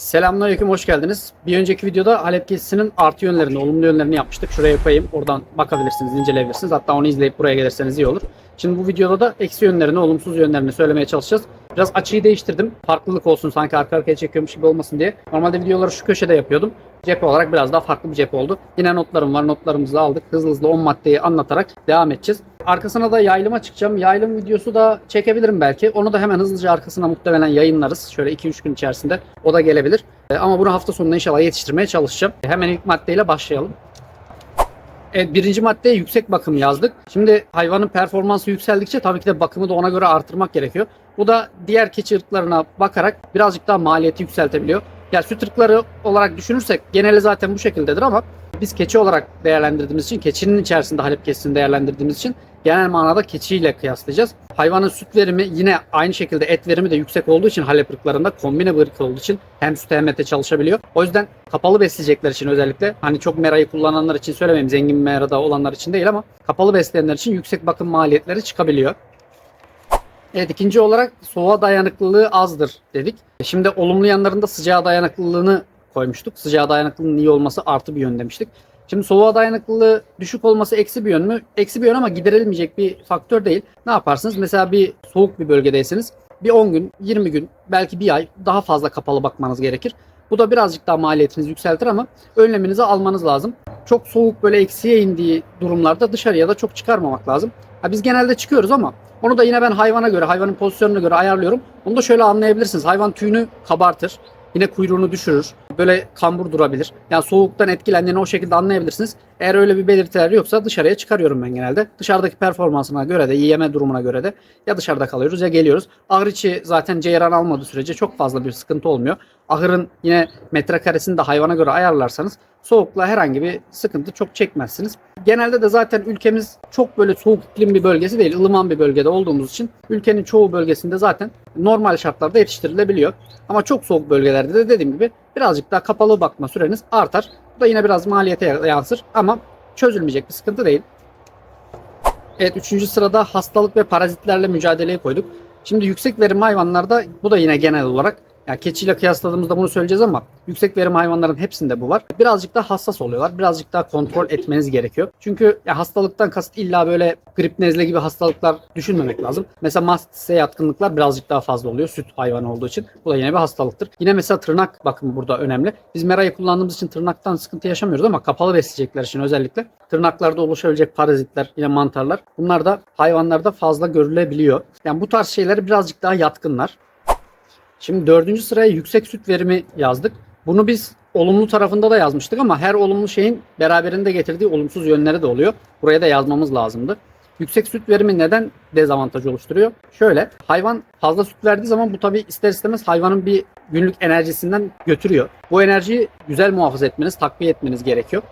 Selamünaleyküm, hoş geldiniz. Bir önceki videoda Halep gezisinin artı yönlerini, olumlu yönlerini yapmıştık. Şuraya koyayım, oradan bakabilirsiniz, inceleyebilirsiniz. Hatta onu izleyip buraya gelirseniz iyi olur. Şimdi bu videoda da eksi yönlerini, olumsuz yönlerini söylemeye çalışacağız. Biraz açıyı değiştirdim. Farklılık olsun, sanki arka arkaya çekiyormuş gibi olmasın diye. Normalde videoları şu köşede yapıyordum. Cephe olarak biraz daha farklı bir cephe oldu. Yine notlarım var, notlarımızı aldık. Hızlı hızlı 10 maddeyi anlatarak devam edeceğiz. Arkasına da yaylıma çıkacağım. Yaylım videosu da çekebilirim belki. Onu da hemen hızlıca arkasına muhtemelen yayınlarız. Şöyle 2-3 gün içerisinde o da gelebilir. E, Ama bunu hafta sonunda inşallah yetiştirmeye çalışacağım. Hemen ilk maddeyle başlayalım. Evet birinci maddeye yüksek bakım yazdık. Şimdi hayvanın performansı yükseldikçe tabii ki de bakımı da ona göre artırmak gerekiyor. Bu da diğer keçi ırklarına bakarak birazcık daha maliyeti yükseltebiliyor. Ya süt ırkları olarak düşünürsek geneli zaten bu şekildedir ama biz keçi olarak değerlendirdiğimiz için, keçinin içerisinde Halep keçisini değerlendirdiğimiz için genel manada keçiyle kıyaslayacağız. Hayvanın süt verimi yine aynı şekilde et verimi de yüksek olduğu için Halep ırklarında kombine bir ırk olduğu için hem süt hem ete çalışabiliyor. O yüzden kapalı besleyecekler için özellikle hani çok merayı kullananlar için söylemeyeyim zengin merada olanlar için değil ama kapalı besleyenler için yüksek bakım maliyetleri çıkabiliyor. Evet ikinci olarak soğuğa dayanıklılığı azdır dedik. Şimdi olumlu yanlarında sıcağa dayanıklılığını koymuştuk. Sıcağa dayanıklılığının iyi olması artı bir yön demiştik. Şimdi soğuğa dayanıklılığı düşük olması eksi bir yön mü? Eksi bir yön ama giderilmeyecek bir faktör değil. Ne yaparsınız? Mesela bir soğuk bir bölgedeyseniz bir 10 gün, 20 gün, belki bir ay daha fazla kapalı bakmanız gerekir. Bu da birazcık daha maliyetinizi yükseltir ama önleminizi almanız lazım. Çok soğuk böyle eksiye indiği durumlarda dışarıya da çok çıkarmamak lazım. Ha biz genelde çıkıyoruz ama onu da yine ben hayvana göre, hayvanın pozisyonuna göre ayarlıyorum. Onu da şöyle anlayabilirsiniz. Hayvan tüyünü kabartır. Yine kuyruğunu düşürür. Böyle kambur durabilir. Yani soğuktan etkilendiğini o şekilde anlayabilirsiniz. Eğer öyle bir belirtiler yoksa dışarıya çıkarıyorum ben genelde. Dışarıdaki performansına göre de, yeme durumuna göre de ya dışarıda kalıyoruz ya geliyoruz. İçi zaten ceyran almadığı sürece çok fazla bir sıkıntı olmuyor. Ahırın yine metrekaresini de hayvana göre ayarlarsanız soğukla herhangi bir sıkıntı çok çekmezsiniz. Genelde de zaten ülkemiz çok böyle soğuk iklim bir bölgesi değil, ılıman bir bölgede olduğumuz için ülkenin çoğu bölgesinde zaten normal şartlarda yetiştirilebiliyor. Ama çok soğuk bölgelerde de dediğim gibi birazcık daha kapalı bakma süreniz artar. Bu da yine biraz maliyete yansır ama çözülmeyecek bir sıkıntı değil. Evet üçüncü sırada hastalık ve parazitlerle mücadeleye koyduk. Şimdi yüksek verim hayvanlarda bu da yine genel olarak yani keçiyle kıyasladığımızda bunu söyleyeceğiz ama yüksek verim hayvanların hepsinde bu var. Birazcık daha hassas oluyorlar. Birazcık daha kontrol etmeniz gerekiyor. Çünkü ya hastalıktan kasıt illa böyle grip nezle gibi hastalıklar düşünmemek lazım. Mesela mastise yatkınlıklar birazcık daha fazla oluyor süt hayvanı olduğu için. Bu da yine bir hastalıktır. Yine mesela tırnak bakımı burada önemli. Biz merayı kullandığımız için tırnaktan sıkıntı yaşamıyoruz ama kapalı besleyecekler için özellikle tırnaklarda oluşabilecek parazitler, yine mantarlar bunlar da hayvanlarda fazla görülebiliyor. Yani bu tarz şeyleri birazcık daha yatkınlar. Şimdi dördüncü sıraya yüksek süt verimi yazdık. Bunu biz olumlu tarafında da yazmıştık ama her olumlu şeyin beraberinde getirdiği olumsuz yönleri de oluyor. Buraya da yazmamız lazımdı. Yüksek süt verimi neden dezavantaj oluşturuyor? Şöyle hayvan fazla süt verdiği zaman bu tabi ister istemez hayvanın bir günlük enerjisinden götürüyor. Bu enerjiyi güzel muhafaza etmeniz, takviye etmeniz gerekiyor.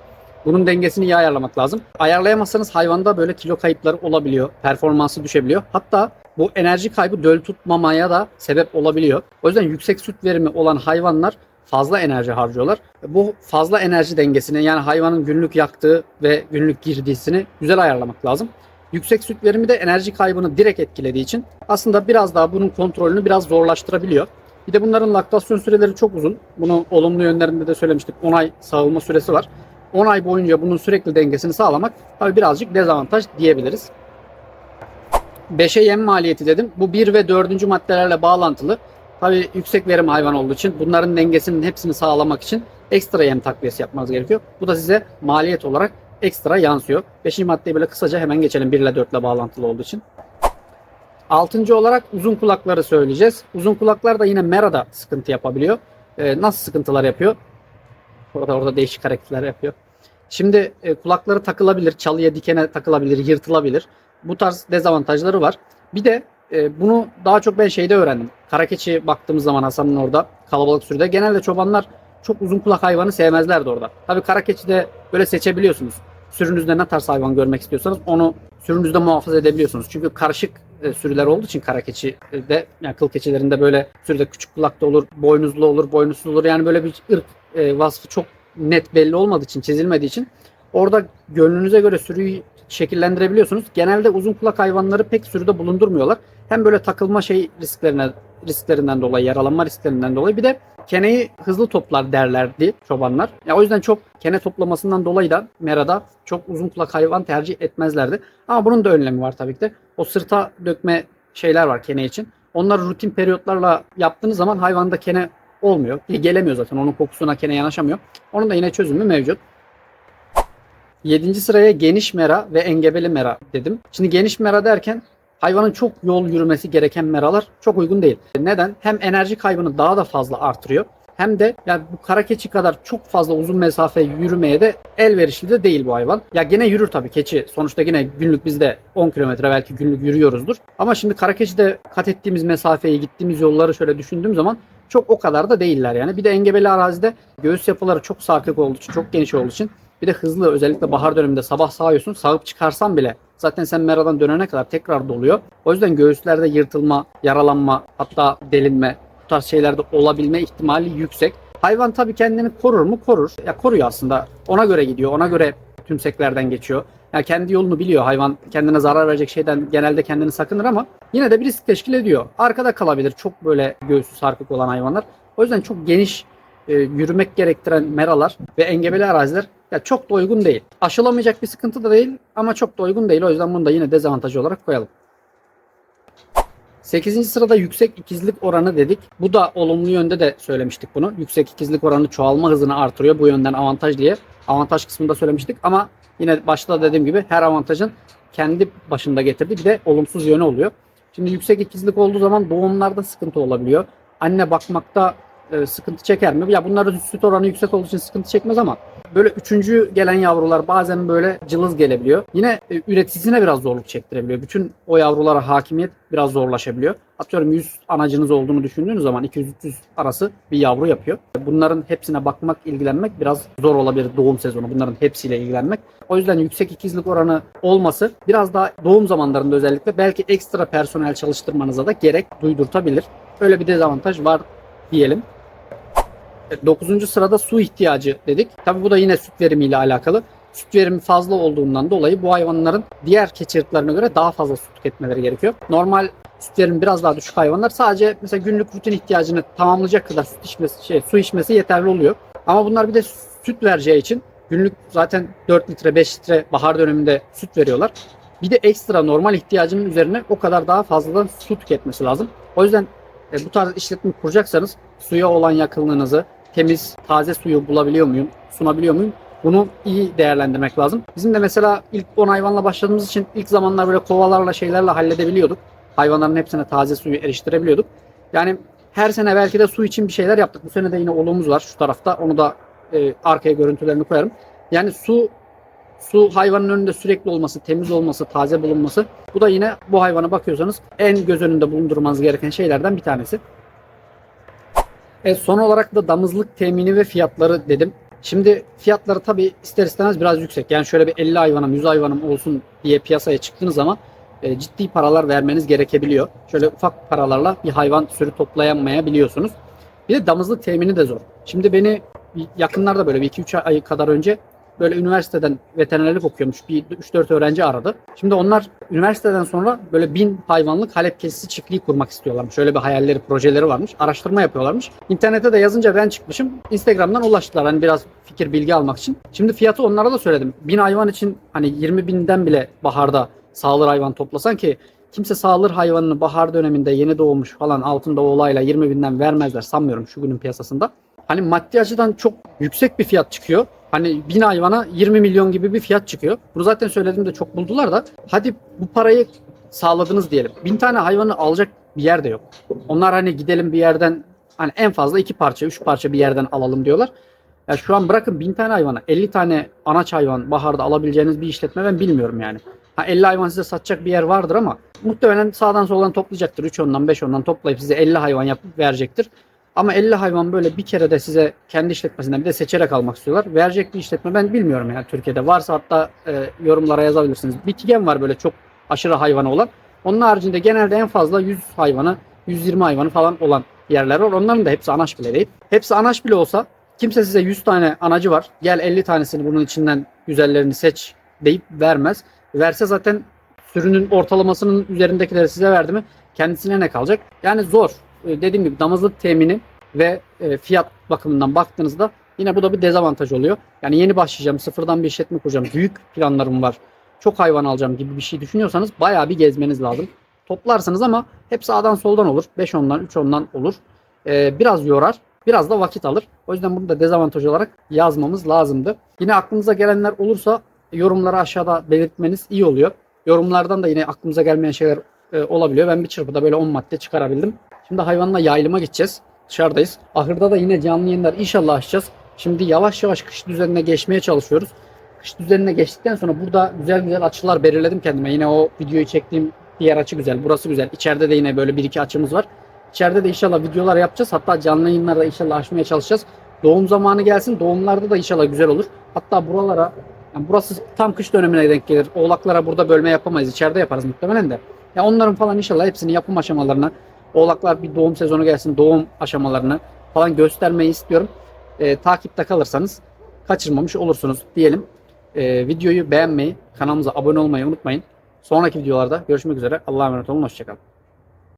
Bunun dengesini iyi ayarlamak lazım. Ayarlayamazsanız hayvanda böyle kilo kayıpları olabiliyor. Performansı düşebiliyor. Hatta bu enerji kaybı döl tutmamaya da sebep olabiliyor. O yüzden yüksek süt verimi olan hayvanlar fazla enerji harcıyorlar. Bu fazla enerji dengesini yani hayvanın günlük yaktığı ve günlük girdisini güzel ayarlamak lazım. Yüksek süt verimi de enerji kaybını direkt etkilediği için aslında biraz daha bunun kontrolünü biraz zorlaştırabiliyor. Bir de bunların laktasyon süreleri çok uzun. Bunu olumlu yönlerinde de söylemiştik. 10 ay sağılma süresi var. 10 ay boyunca bunun sürekli dengesini sağlamak tabii birazcık dezavantaj diyebiliriz. 5'e yem maliyeti dedim. Bu 1 ve 4. maddelerle bağlantılı. Tabii yüksek verim hayvan olduğu için bunların dengesinin hepsini sağlamak için ekstra yem takviyesi yapmanız gerekiyor. Bu da size maliyet olarak ekstra yansıyor. 5. maddeyi böyle kısaca hemen geçelim 1 ile 4 ile bağlantılı olduğu için. Altıncı olarak uzun kulakları söyleyeceğiz. Uzun kulaklar da yine merada sıkıntı yapabiliyor. Ee, nasıl sıkıntılar yapıyor? Orada orada değişik hareketler yapıyor. Şimdi e, kulakları takılabilir, çalıya dikene takılabilir, yırtılabilir. Bu tarz dezavantajları var. Bir de e, bunu daha çok ben şeyde öğrendim. Karakeçi baktığımız zaman Hasan'ın orada kalabalık sürüde genelde çobanlar çok uzun kulak hayvanı sevmezlerdi orada. Tabii karakeçide böyle seçebiliyorsunuz. Sürünüzde ne tarz hayvan görmek istiyorsanız onu sürünüzde muhafaza edebiliyorsunuz. Çünkü karışık e, sürüler olduğu için kara keçi de yani kıl keçilerinde böyle sürüde küçük kulak da olur, boynuzlu olur, boynuzsuz olur. Yani böyle bir ırk e, vasfı çok net belli olmadığı için, çizilmediği için orada gönlünüze göre sürüyü şekillendirebiliyorsunuz. Genelde uzun kulak hayvanları pek sürüde bulundurmuyorlar. Hem böyle takılma şey risklerine risklerinden dolayı, yaralanma risklerinden dolayı bir de keneyi hızlı toplar derlerdi çobanlar. Ya o yüzden çok kene toplamasından dolayı da merada çok uzun kulak hayvan tercih etmezlerdi. Ama bunun da önlemi var tabii ki de. O sırta dökme şeyler var kene için. Onları rutin periyotlarla yaptığınız zaman hayvanda kene olmuyor. Gelemiyor zaten. Onun kokusuna kene yanaşamıyor. Onun da yine çözümü mevcut. 7. sıraya geniş mera ve engebeli mera dedim. Şimdi geniş mera derken hayvanın çok yol yürümesi gereken meralar çok uygun değil. Neden? Hem enerji kaybını daha da fazla artırıyor. Hem de yani bu kara keçi kadar çok fazla uzun mesafe yürümeye de elverişli de değil bu hayvan. Ya gene yürür tabii keçi. Sonuçta yine günlük bizde 10 kilometre belki günlük yürüyoruzdur. Ama şimdi kara keçide kat ettiğimiz mesafeyi, gittiğimiz yolları şöyle düşündüğüm zaman çok o kadar da değiller yani. Bir de engebeli arazide göğüs yapıları çok sarkık olduğu için, çok geniş olduğu için bir de hızlı özellikle bahar döneminde sabah sağıyorsun. Sağıp çıkarsan bile zaten sen meradan dönene kadar tekrar doluyor. O yüzden göğüslerde yırtılma, yaralanma hatta delinme bu tarz şeylerde olabilme ihtimali yüksek. Hayvan tabii kendini korur mu? Korur. Ya koruyor aslında. Ona göre gidiyor. Ona göre tümseklerden geçiyor. Ya kendi yolunu biliyor. Hayvan kendine zarar verecek şeyden genelde kendini sakınır ama yine de bir risk teşkil ediyor. Arkada kalabilir çok böyle göğsü sarkık olan hayvanlar. O yüzden çok geniş e, yürümek gerektiren meralar ve engebeli araziler ya çok da uygun değil. Aşılamayacak bir sıkıntı da değil ama çok da uygun değil. O yüzden bunu da yine dezavantajı olarak koyalım. 8. sırada yüksek ikizlik oranı dedik. Bu da olumlu yönde de söylemiştik bunu. Yüksek ikizlik oranı çoğalma hızını artırıyor. Bu yönden avantaj diye. Avantaj kısmında söylemiştik ama yine başta dediğim gibi her avantajın kendi başında getirdiği bir de olumsuz yönü oluyor. Şimdi yüksek ikizlik olduğu zaman doğumlarda sıkıntı olabiliyor. Anne bakmakta e, sıkıntı çeker mi? Ya bunların süt oranı yüksek olduğu için sıkıntı çekmez ama böyle üçüncü gelen yavrular bazen böyle cılız gelebiliyor. Yine e, üreticisine biraz zorluk çektirebiliyor. Bütün o yavrulara hakimiyet biraz zorlaşabiliyor. Atıyorum 100 anacınız olduğunu düşündüğünüz zaman 200-300 arası bir yavru yapıyor. Bunların hepsine bakmak, ilgilenmek biraz zor olabilir doğum sezonu. Bunların hepsiyle ilgilenmek. O yüzden yüksek ikizlik oranı olması biraz daha doğum zamanlarında özellikle belki ekstra personel çalıştırmanıza da gerek duydurtabilir. Öyle bir dezavantaj var diyelim. 9. sırada su ihtiyacı dedik. Tabi bu da yine süt verimiyle alakalı. Süt verimi fazla olduğundan dolayı bu hayvanların diğer keçi göre daha fazla süt tüketmeleri gerekiyor. Normal süt verimi biraz daha düşük hayvanlar sadece mesela günlük rutin ihtiyacını tamamlayacak kadar süt içmesi, şey, su içmesi yeterli oluyor. Ama bunlar bir de süt vereceği için günlük zaten 4 litre 5 litre bahar döneminde süt veriyorlar. Bir de ekstra normal ihtiyacının üzerine o kadar daha fazladan su tüketmesi lazım. O yüzden e, bu tarz işletme kuracaksanız suya olan yakınlığınızı, temiz, taze suyu bulabiliyor muyum, sunabiliyor muyum? Bunu iyi değerlendirmek lazım. Bizim de mesela ilk 10 hayvanla başladığımız için ilk zamanlar böyle kovalarla şeylerle halledebiliyorduk. Hayvanların hepsine taze suyu eriştirebiliyorduk. Yani her sene belki de su için bir şeyler yaptık. Bu sene de yine olumuz var şu tarafta. Onu da e, arkaya görüntülerini koyarım. Yani su su hayvanın önünde sürekli olması, temiz olması, taze bulunması. Bu da yine bu hayvana bakıyorsanız en göz önünde bulundurmanız gereken şeylerden bir tanesi. Evet, son olarak da damızlık temini ve fiyatları dedim. Şimdi fiyatları tabi ister istemez biraz yüksek. Yani şöyle bir 50 hayvanım 100 hayvanım olsun diye piyasaya çıktığınız zaman e, ciddi paralar vermeniz gerekebiliyor. Şöyle ufak paralarla bir hayvan sürü toplayamayabiliyorsunuz. Bir de damızlık temini de zor. Şimdi beni yakınlarda böyle bir 2-3 ay kadar önce böyle üniversiteden veterinerlik okuyormuş bir 3-4 öğrenci aradı. Şimdi onlar üniversiteden sonra böyle bin hayvanlık Halep kesisi çiftliği kurmak istiyorlarmış. Şöyle bir hayalleri, projeleri varmış. Araştırma yapıyorlarmış. İnternete de yazınca ben çıkmışım. Instagram'dan ulaştılar hani biraz fikir bilgi almak için. Şimdi fiyatı onlara da söyledim. Bin hayvan için hani 20 binden bile baharda sağılır hayvan toplasan ki kimse sağılır hayvanını bahar döneminde yeni doğmuş falan altında olayla 20 binden vermezler sanmıyorum şu günün piyasasında. Hani maddi açıdan çok yüksek bir fiyat çıkıyor. Hani bin hayvana 20 milyon gibi bir fiyat çıkıyor. Bunu zaten söylediğimde çok buldular da hadi bu parayı sağladınız diyelim. Bin tane hayvanı alacak bir yer de yok. Onlar hani gidelim bir yerden hani en fazla iki parça, üç parça bir yerden alalım diyorlar. Ya şu an bırakın bin tane hayvana 50 tane anaç hayvan baharda alabileceğiniz bir işletme ben bilmiyorum yani. Ha 50 hayvan size satacak bir yer vardır ama muhtemelen sağdan soldan toplayacaktır. 3 ondan 5 ondan toplayıp size 50 hayvan yapıp verecektir. Ama 50 hayvan böyle bir kere de size kendi işletmesinden bir de seçerek almak istiyorlar. Verecek bir işletme ben bilmiyorum yani Türkiye'de. Varsa hatta e, yorumlara yazabilirsiniz. Bitigen var böyle çok aşırı hayvanı olan. Onun haricinde genelde en fazla 100 hayvanı, 120 hayvanı falan olan yerler var. Onların da hepsi anaç bile değil. Hepsi anaç bile olsa kimse size 100 tane anacı var. Gel 50 tanesini bunun içinden güzellerini seç deyip vermez. Verse zaten sürünün ortalamasının üzerindekileri size verdi mi kendisine ne kalacak? Yani zor. Dediğim gibi damızlık temini ve e, fiyat bakımından baktığınızda yine bu da bir dezavantaj oluyor. Yani yeni başlayacağım, sıfırdan bir işletme kuracağım, büyük planlarım var, çok hayvan alacağım gibi bir şey düşünüyorsanız bayağı bir gezmeniz lazım. Toplarsınız ama hep sağdan soldan olur. 5 ondan 3 ondan olur. Ee, biraz yorar. Biraz da vakit alır. O yüzden bunu da dezavantaj olarak yazmamız lazımdı. Yine aklınıza gelenler olursa yorumları aşağıda belirtmeniz iyi oluyor. Yorumlardan da yine aklımıza gelmeyen şeyler e, olabiliyor. Ben bir çırpıda böyle 10 madde çıkarabildim. Şimdi hayvanla yayılıma gideceğiz. Dışarıdayız. Ahırda da yine canlı yayınlar inşallah açacağız. Şimdi yavaş yavaş kış düzenine geçmeye çalışıyoruz. Kış düzenine geçtikten sonra burada güzel güzel açılar belirledim kendime. Yine o videoyu çektiğim diğer açı güzel. Burası güzel. İçeride de yine böyle bir iki açımız var. İçeride de inşallah videolar yapacağız. Hatta canlı yayınlarda inşallah açmaya çalışacağız. Doğum zamanı gelsin. Doğumlarda da inşallah güzel olur. Hatta buralara yani burası tam kış dönemine denk gelir. Oğlaklara burada bölme yapamayız. İçeride yaparız muhtemelen de. Ya onların falan inşallah hepsini yapım aşamalarını oğlaklar bir doğum sezonu gelsin. Doğum aşamalarını falan göstermeyi istiyorum. Ee, takipte kalırsanız kaçırmamış olursunuz diyelim. Ee, videoyu beğenmeyi, kanalımıza abone olmayı unutmayın. Sonraki videolarda görüşmek üzere. Allah'a emanet olun. Hoşçakalın.